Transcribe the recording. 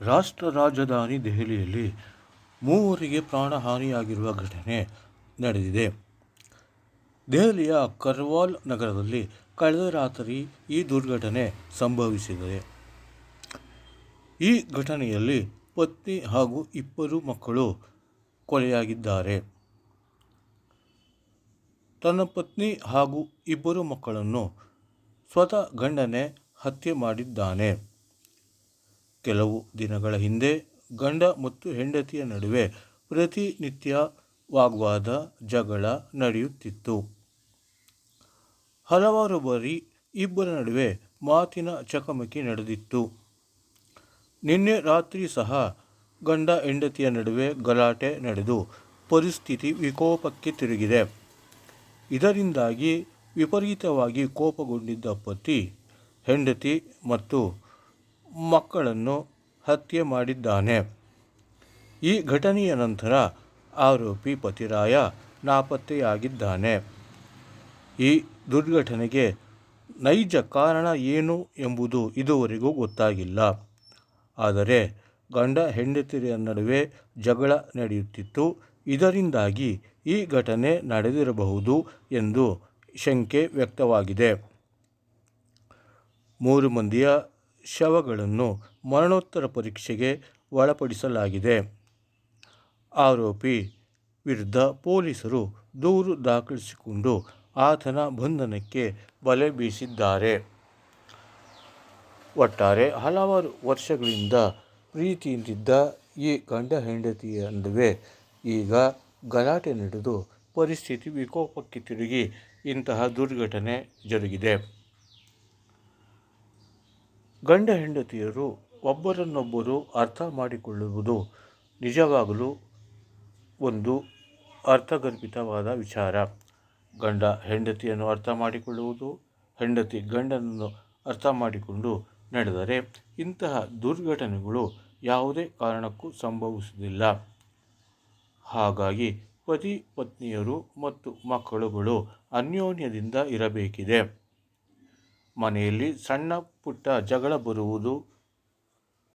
ರಾಷ್ಟ್ರ ರಾಜಧಾನಿ ದೆಹಲಿಯಲ್ಲಿ ಮೂವರಿಗೆ ಪ್ರಾಣಹಾನಿಯಾಗಿರುವ ಘಟನೆ ನಡೆದಿದೆ. ದೆಹಲಿಯ ಕರ್ವಾಲ್ ನಗರದಲ್ಲಿ ಕಳೆದ ರಾತ್ರಿ ಈ ದುರ್ಘಟನೆ ಸಂಭವಿಸಿದೆ. ಈ ಘಟನೆಯಲ್ಲಿ ಪತ್ನಿ ಹಾಗೂ ಇಬ್ಬರು ಮಕ್ಕಳು ಕೊಲೆಯಾಗಿದ್ದಾರೆ. ತನ್ನ ಪತ್ನಿ ಹಾಗೂ ಇಬ್ಬರು ಮಕ್ಕಳನ್ನು ಸ್ವತಃ ಗಂಡನೇ ಹತ್ಯೆ ಮಾಡಿದ್ದಾನೆ. ಕೆಲವು ದಿನಗಳ ಹಿಂದೆ ಗಂಡ ಮತ್ತು ಹೆಂಡತಿಯ ನಡುವೆ ಪ್ರತಿನಿತ್ಯ ವಾಗ್ವಾದ ಜಗಳ ನಡೆಯುತ್ತಿತ್ತು. ಹಲವಾರು ಬಾರಿ ಇಬ್ಬರ ನಡುವೆ ಮಾತಿನ ಚಕಮಕಿ ನಡೆದಿತ್ತು. ನಿನ್ನೆ ರಾತ್ರಿ ಸಹ ಗಂಡ ಹೆಂಡತಿಯ ನಡುವೆ ಗಲಾಟೆ ನಡೆದು ಪರಿಸ್ಥಿತಿ ವಿಕೋಪಕ್ಕೆ ತಿರುಗಿದೆ. ಇದರಿಂದಾಗಿ ವಿಪರೀತವಾಗಿ ಕೋಪಗೊಂಡಿದ್ದ ಪತಿ, ಹೆಂಡತಿ ಮತ್ತು ಮಕ್ಕಳನ್ನು ಹತ್ಯೆ ಮಾಡಿದ್ದಾನೆ. ಈ ಘಟನೆಯ ನಂತರ ಆರೋಪಿ ಪತಿರಾಯ ನಾಪತ್ತೆಯಾಗಿದ್ದಾನೆ. ಈ ದುರ್ಘಟನೆಗೆ ನೈಜ ಕಾರಣ ಏನು ಎಂಬುದು ಇದುವರೆಗೂ ಗೊತ್ತಾಗಿಲ್ಲ. ಆದರೆ ಗಂಡ ಹೆಂಡತಿರ ನಡುವೆ ಜಗಳ ನಡೆಯುತ್ತಿತ್ತು. ಇದರಿಂದಾಗಿ ಈ ಘಟನೆ ನಡೆದಿರಬಹುದು ಎಂದು ಶಂಕೆ ವ್ಯಕ್ತವಾಗಿದೆ. ಮೂರು ಮಂದಿಯ ಶವಗಳನ್ನು ಮರಣೋತ್ತರ ಪರೀಕ್ಷೆಗೆ ಒಳಪಡಿಸಲಾಗಿದೆ. ಆರೋಪಿ ವಿರುದ್ಧ ಪೊಲೀಸರು ದೂರು ದಾಖಲಿಸಿಕೊಂಡು ಆತನ ಬಂಧನಕ್ಕೆ ಬಲೆ ಬೀಸಿದ್ದಾರೆ. ಒಟ್ಟಾರೆ ಹಲವಾರು ವರ್ಷಗಳಿಂದ ಪ್ರೀತಿಯಿಂದಿದ್ದ ಈ ಗಂಡ ಹೆಂಡತಿಯ ನಡುವೆ ಈಗ ಗಲಾಟೆ ನಡೆದು ಪರಿಸ್ಥಿತಿ ವಿಕೋಪಕ್ಕೆ ತಿರುಗಿ ಇಂತಹ ದುರ್ಘಟನೆ ಜರುಗಿದೆ. ಗಂಡ ಹೆಂಡತಿಯರು ಒಬ್ಬರನ್ನೊಬ್ಬರು ಅರ್ಥ ಮಾಡಿಕೊಳ್ಳುವುದು ನಿಜವಾಗಲೂ ಒಂದು ಅರ್ಥಗರ್ಭಿತವಾದ ವಿಚಾರ. ಗಂಡ ಹೆಂಡತಿಯನ್ನು ಅರ್ಥ ಮಾಡಿಕೊಳ್ಳುವುದು, ಹೆಂಡತಿ ಗಂಡನನ್ನು ಅರ್ಥ ಮಾಡಿಕೊಂಡು ನಡೆದರೆ ಇಂತಹ ದುರ್ಘಟನೆಗಳು ಯಾವುದೇ ಕಾರಣಕ್ಕೂ ಸಂಭವಿಸುವುದಿಲ್ಲ. ಹಾಗಾಗಿ ಪತಿ, ಪತ್ನಿಯರು ಮತ್ತು ಮಕ್ಕಳುಗಳು ಅನ್ಯೋನ್ಯದಿಂದ ಇರಬೇಕಿದೆ. ಮನೆಯಲ್ಲಿ ಸಣ್ಣ ಪುಟ್ಟ ಜಗಳ ಬರುವುದು